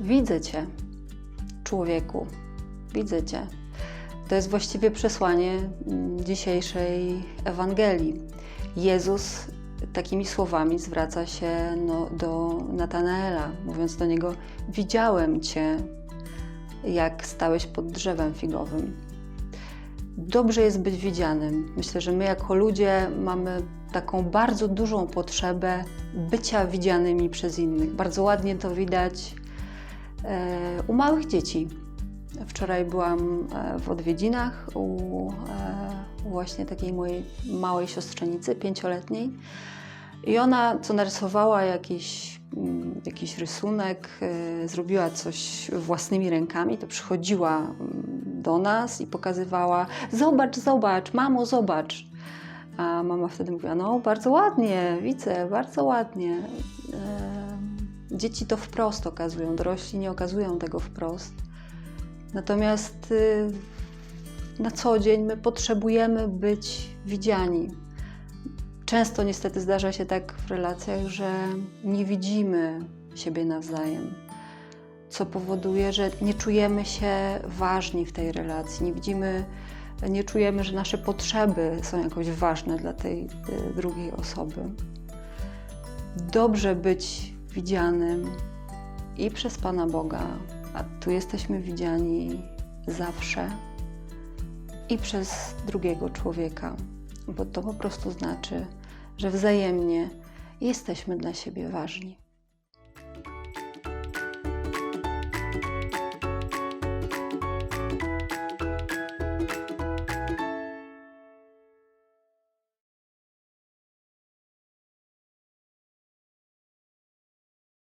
Widzę Cię, człowieku, widzę Cię. To jest właściwie przesłanie mm, dzisiejszej Ewangelii. Jezus takimi słowami zwraca się no, do Natanaela, mówiąc do niego: Widziałem Cię, jak stałeś pod drzewem figowym. Dobrze jest być widzianym. Myślę, że my jako ludzie mamy taką bardzo dużą potrzebę bycia widzianymi przez innych. Bardzo ładnie to widać u małych dzieci. Wczoraj byłam e, w odwiedzinach u e, właśnie takiej mojej małej siostrzenicy, pięcioletniej. I ona, co narysowała jakiś, mm, jakiś rysunek, e, zrobiła coś własnymi rękami, to przychodziła mm, do nas i pokazywała: Zobacz, zobacz, mamo, zobacz. A mama wtedy mówiła: No, bardzo ładnie, widzę, bardzo ładnie. Dzieci to wprost okazują, dorośli nie okazują tego wprost. Natomiast y, na co dzień my potrzebujemy być widziani. Często niestety zdarza się tak w relacjach, że nie widzimy siebie nawzajem, co powoduje, że nie czujemy się ważni w tej relacji, nie widzimy, nie czujemy, że nasze potrzeby są jakoś ważne dla tej y, drugiej osoby. Dobrze być widzianym i przez Pana Boga, a tu jesteśmy widziani zawsze i przez drugiego człowieka, bo to po prostu znaczy, że wzajemnie jesteśmy dla siebie ważni.